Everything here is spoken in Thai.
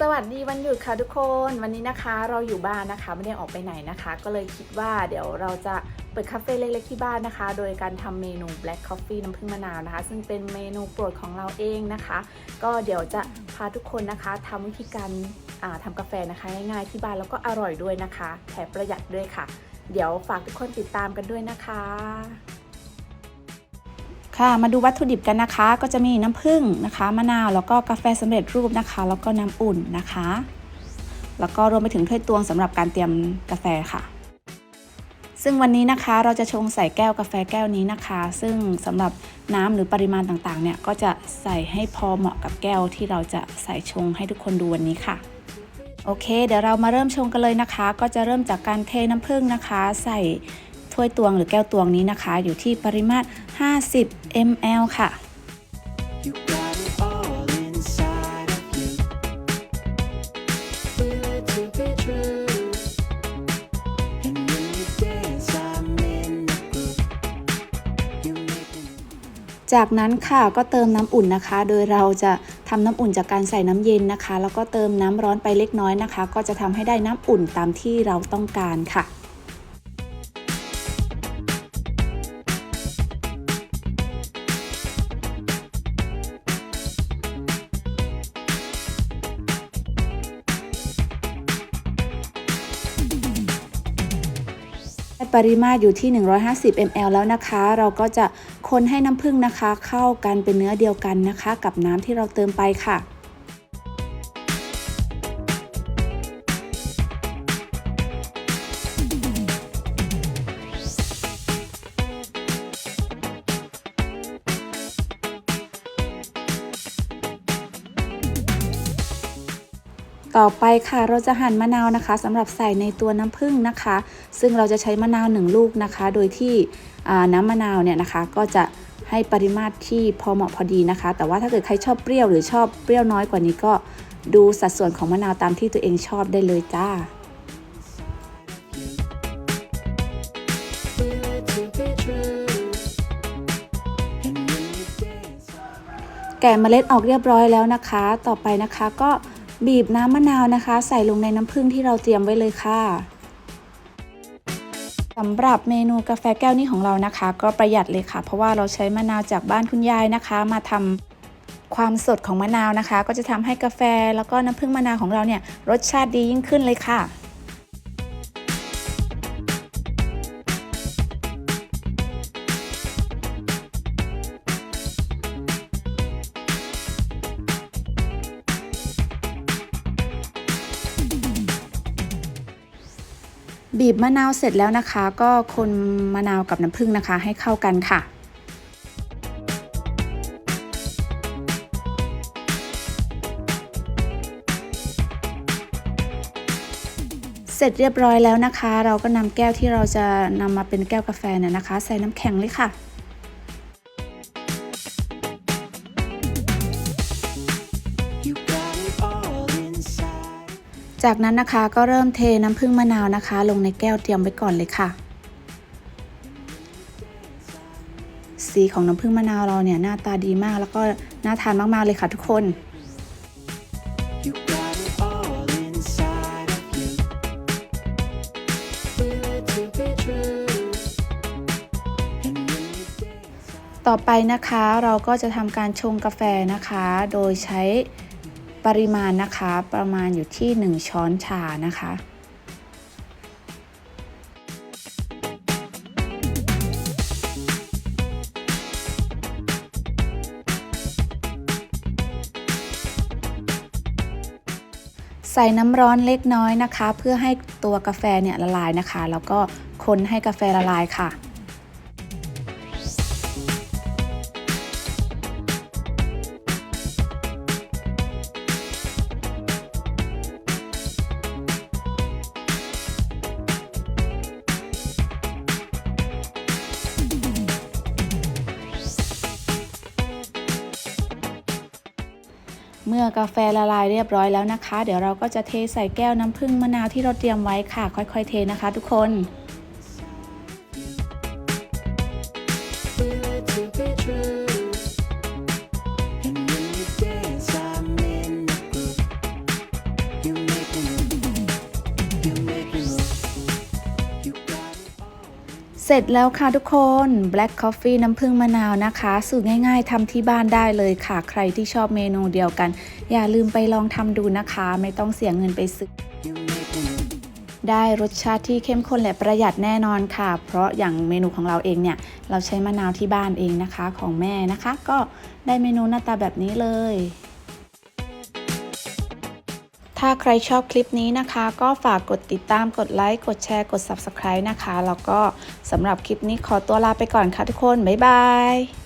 สวัสดีวันหยุดค่ะทุกคนวันนี้นะคะเราอยู่บ้านนะคะไม่ได้ออกไปไหนนะคะ ก็เลยคิดว่าเดี๋ยวเราจะเปิดคาเฟ่เล็กๆที่บ้านนะคะ โดยการทำเมนู Black Coffee น้ำผึ้งมะนาวนะคะ ซึ่งเป็นเมนูโปรดของเราเองนะคะ ก็เดี๋ยวจะพาทุกคนนะคะทำวิธีการทำกาแฟนะคะง่ายๆที่บ้านแล้วก็อร่อยด้วยนะคะแถมประหยัดด้วยค่ะ เดี๋ยวฝากทุกคนติดตามกันด้วยนะคะ ค่ะ มาดูวัตถุดิบกันนะคะ ก็จะมีน้ำผึ้งนะคะ มะนาวแล้วก็กาแฟสำเร็จรูปนะคะ แล้วก็น้ำอุ่นนะคะ แล้วก็รวมไปถึงถ้วยตวงสำหรับการเตรียมกาแฟค่ะ ซึ่งวันนี้นะคะเราจะชงใส่แก้วกาแฟแก้วนี้นะคะ ซึ่งสำหรับน้ำหรือปริมาณต่างๆ เนี่ยก็จะใส่ให้พอเหมาะกับแก้วที่เราจะใส่ชงให้ทุกคนดูวันนี้ค่ะโอเค เดี๋ยวเรามาเริ่มชงกันเลยนะคะ ก็จะเริ่มจากการเทน้ำผึ้งนะคะ ใส่ ถ้วยตวงหรือแก้วตวงนี้นะคะ อยู่ที่ปริมาตร 50 ml ค่ะ จากนั้นค่ะก็เติมน้ำอุ่นนะคะ โดยเราจะทำน้ำอุ่นจากการใส่น้ำเย็นนะคะ แล้วก็เติมน้ำร้อนไปเล็กน้อยนะคะ ก็จะทำให้ได้น้ำอุ่นตามที่เราต้องการค่ะ ปริมาตรอยู่ที่ 150 ml แล้วนะคะ เราก็จะคนให้น้ำผึ้งนะคะ เข้ากันเป็นเนื้อเดียวกันนะคะ กับน้ำที่เราเติมไปค่ะ ต่อไปค่ะเราจะหั่นมะนาวนะคะสำหรับใส่ในตัวน้ำผึ้งนะคะ ซึ่งเราจะใช้มะนาวหนึ่งลูกนะคะ โดยที่น้ำมะนาวเนี่ยนะคะ ก็จะให้ปริมาตรที่พอเหมาะพอดีนะคะ แต่ว่าถ้าเกิดใครชอบเปรี้ยวหรือชอบเปรี้ยวน้อยกว่านี้ก็ดูสัดส่วนของมะนาวตามที่ตัวเองชอบได้เลยจ้าแกะเมล็ดออกเรียบร้อยแล้วนะคะ ต่อไปนะคะก็ บีบน้ำมะนาวนะคะ ใส่ลงในน้ำผึ้งที่เราเตรียมไว้เลยค่ะสำหรับเมนูกาแฟแก้วนี้ของเรานะคะ ก็ประหยัดเลยค่ะ เพราะว่าเราใช้มะนาวจากบ้านคุณยายนะคะ มาทำความสดของมะนาวนะคะ ก็จะทำให้กาแฟแล้วก็น้ำผึ้งมะนาวของเราเนี่ยรสชาติดียิ่งขึ้นเลยค่ะ บีบมะนาวเสร็จแล้วนะคะ ก็คนมะนาวกับน้ำผึ้งนะคะ ให้เข้ากันค่ะ เสร็จเรียบร้อยแล้วนะคะ เราก็นำแก้วที่เราจะนำมาเป็นแก้วกาแฟเนี่ยนะคะ ใส่น้ำแข็งเลยค่ะ จากนั้นนะคะก็เริ่มเทน้ำผึ้งมะนาวนะคะ ลงในแก้วเตรียมไว้ก่อนเลยค่ะ สีของน้ำผึ้งมะนาวเราเนี่ยหน้าตาดีมากแล้วก็น่าทานมากๆเลยค่ะทุกคนต่อไปนะคะเราก็จะทำการชงกาแฟนะคะ โดยใช้ ปริมาณนะคะประมาณอยู่ที่ 1 ช้อนชานะคะใส่น้ำร้อนเล็กน้อยนะคะ เพื่อให้ตัวกาแฟเนี่ยละลายนะคะ แล้วก็คนให้กาแฟละลายค่ะ เมื่อกาแฟละลายเรียบร้อยแล้วนะคะ เดี๋ยวเราก็จะเทใส่แก้วน้ำผึ้งมะนาวที่เราเตรียมไว้ค่ะ ค่อยๆเทนะคะ ทุกคน เสร็จแล้วค่ะทุกคน Black Coffee น้ำผึ้งมะนาวนะคะ สูตรง่ายๆทำที่บ้านได้เลยค่ะ ใครที่ชอบเมนูเดียวกัน อย่าลืมไปลองทำดูนะคะ ไม่ต้องเสียเงินไปซื้อได้รสชาติที่เข้มข้นและประหยัดแน่นอนค่ะ เพราะอย่างเมนูของเราเองเนี่ย เราใช้มะนาวที่บ้านเองนะคะของแม่นะคะ ก็ได้เมนูหน้าตาแบบนี้เลย ถ้าใครชอบคลิปนี้นะคะ ก็ฝากกดติดตามกดไลค์ กดแชร์กด Subscribe นะคะ แล้วก็สำหรับคลิปนี้ขอตัวลาไปก่อนค่ะทุกคน บ๊ายบาย